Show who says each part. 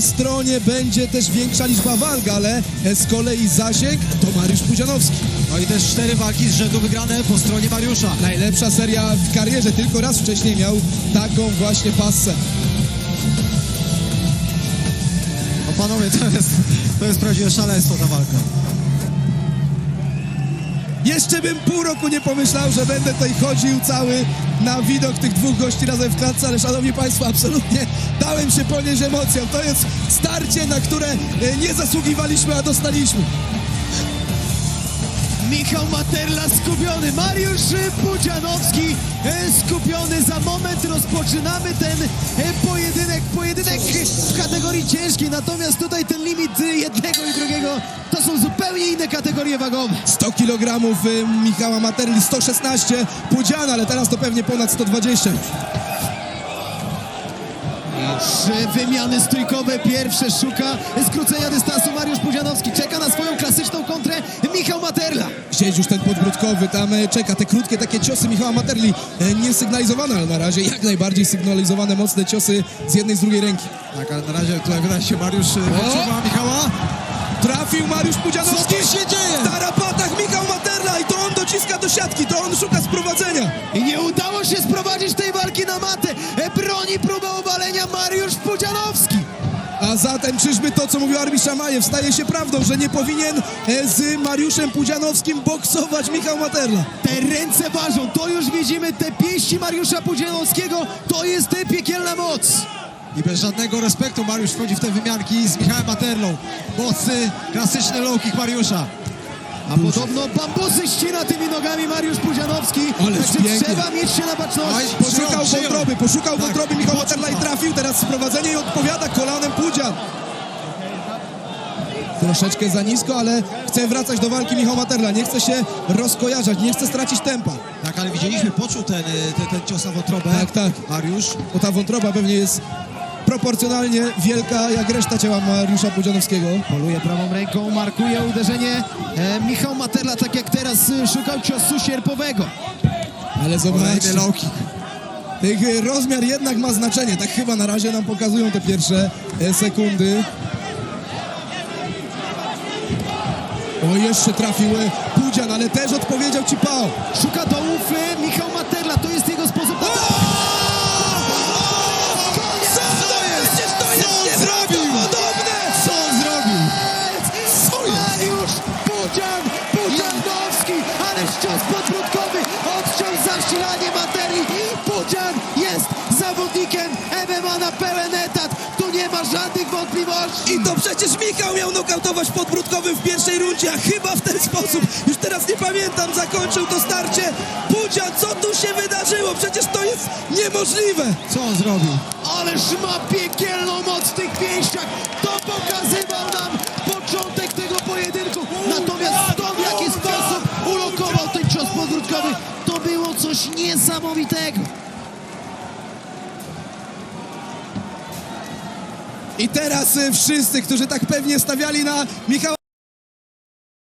Speaker 1: stronie będzie też większa liczba walk, ale z kolei zasięg to Mariusz Pudzianowski.
Speaker 2: No i też cztery walki z rzędu wygrane po stronie Mariusza.
Speaker 1: Najlepsza seria w karierze, tylko raz wcześniej miał taką właśnie passę.
Speaker 2: No panowie, to jest, to jest prawdziwe szaleństwo ta walka.
Speaker 1: Jeszcze bym pół roku nie pomyślał, że będę tutaj chodził cały na widok tych dwóch gości razem w klatce, ale szanowni państwo, absolutnie dałem się ponieść emocjom. To jest starcie, na które e, nie zasługiwaliśmy, a dostaliśmy.
Speaker 3: Michał Materla skupiony, Mariusz Pudzianowski e, skupiony. Za moment rozpoczynamy ten e, pojedynek, pojedynek w kategorii ciężkiej. Natomiast tutaj ten limit jednego i drugiego to są zupełnie inne kategorie wagowe.
Speaker 1: 100 kg Michała Materli, 116 Pudziana, ale teraz to pewnie ponad 120.
Speaker 3: Trzy wymiany stójkowe, pierwsze szuka skrócenia dystansu Mariusz Pudzianowski. Czeka na swoją klasyczną kontrę Michał
Speaker 1: Siedzi już ten podbródkowy, tam e, czeka te krótkie takie ciosy Michała Materli, e, niesygnalizowane, ale na razie jak najbardziej sygnalizowane mocne ciosy z jednej, z drugiej ręki.
Speaker 2: Tak, ale na razie tutaj wydaje się Mariusz e, wyczuwa Michała.
Speaker 1: Trafił Mariusz Pudzianowski.
Speaker 2: Co się dzieje?
Speaker 1: W tarapatach Michał Materla i to on dociska do siatki, to on szuka sprowadzenia.
Speaker 3: I nie udało się sprowadzić tej walki na matę. E, Broni próbę obalenia Mariusz Pudzianowski.
Speaker 1: A zatem czyżby to, co mówił Arbi Szamajew, staje się prawdą, że nie powinien e, z Mariuszem Pudzianowskim boksować Michał Materla.
Speaker 3: Te ręce ważą, to już widzimy, te pięści Mariusza Pudzianowskiego, to jest e, piekielna moc.
Speaker 2: I bez żadnego respektu Mariusz wchodzi w te wymianki z Michałem Materlą. Mocny, klasyczny low kick Mariusza.
Speaker 3: A podobno bambusy ścina tymi nogami Mariusz Pudzianowski.
Speaker 1: Ależ
Speaker 3: Także
Speaker 1: pięknie.
Speaker 3: trzeba mieć się na baczności.
Speaker 2: Oj.
Speaker 1: Poszukał
Speaker 2: Przyjął,
Speaker 1: wątroby, poszukał
Speaker 2: Tak,
Speaker 1: wątroby Michał Materla i trafił. Teraz sprowadzenie i odpowiada kolanem Pudzian. Troszeczkę za nisko, ale chce wracać do walki Michał Materla. Nie chce się rozkojarzać, nie chce stracić tempa.
Speaker 2: Tak, ale widzieliśmy, poczuł ten, e, ten, ten cios na wątrobę.
Speaker 1: Tak, tak.
Speaker 2: Mariusz.
Speaker 1: Bo ta wątroba pewnie jest proporcjonalnie wielka jak reszta ciała Mariusza Pudzianowskiego.
Speaker 3: Poluje prawą ręką, markuje uderzenie. E, Michał Materla, tak jak teraz, e, szukał ciosu sierpowego.
Speaker 1: Ale zobaczcie, tych y, rozmiar jednak ma znaczenie. Tak chyba na razie nam pokazują te pierwsze e, sekundy. O, jeszcze trafił Pudzian, ale też odpowiedział ci Pał.
Speaker 3: Szuka dołów Michał Materla, to jest jego sposób na... Cios podbródkowy, odciął zasilanie materii. Pudzian jest zawodnikiem MMA na pełen wątpliwości.
Speaker 1: I to przecież Michał miał nokautować podbródkowym w pierwszej rundzie, a chyba w ten sposób, już teraz nie pamiętam, zakończył to starcie. Pudzian, co tu się wydarzyło? Przecież to jest niemożliwe!
Speaker 2: Co on zrobił?
Speaker 3: Ależ ma piekielną moc w tych pięściach. To pokazywał nam początek tego pojedynku. Natomiast to w jaki sposób ulokował ten cios podbródkowy, to było coś niesamowitego.
Speaker 1: I teraz y, wszyscy, którzy tak pewnie stawiali na Michała